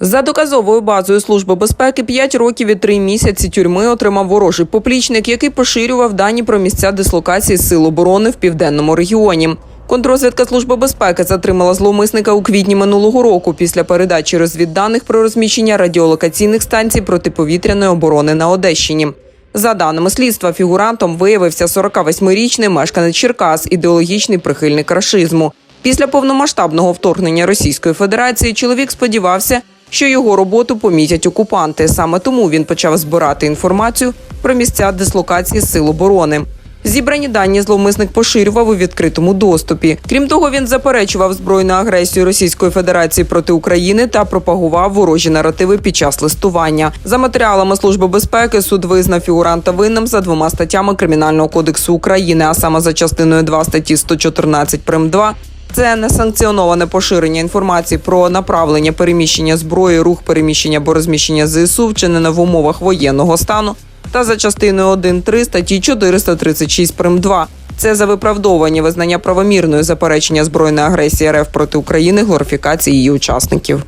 За доказовою базою Служби безпеки 5 років і 3 місяці тюрми отримав ворожий поплічник, який поширював дані про місця дислокації сил оборони в південному регіоні. Контрозвідка Служби безпеки затримала зловмисника у квітні минулого року після передачі розвідданих про розміщення радіолокаційних станцій протиповітряної оборони на Одещині. За даними слідства, фігурантом виявився 48-річний мешканець Черкас, ідеологічний прихильник рашизму. Після повномасштабного вторгнення Російської Федерації чоловік сподівався, що його роботу помітять окупанти. Саме тому він почав збирати інформацію про місця дислокації сил оборони. Зібрані дані зловмисник поширював у відкритому доступі. Крім того, він заперечував збройну агресію Російської Федерації проти України та пропагував ворожі наративи під час листування. За матеріалами Служби безпеки суд визнав фігуранта винним за двома статтями Кримінального кодексу України, а саме за частиною 2 статті 114 прим. 2 це несанкціоноване поширення інформації про направлення переміщення зброї, рух переміщення або розміщення ЗСУ, вчинене в умовах воєнного стану, та за частиною 1.3 статті 436 прим. 2. Це за виправдовування визнання правомірної заперечення збройної агресії РФ проти України, глорифікації її учасників.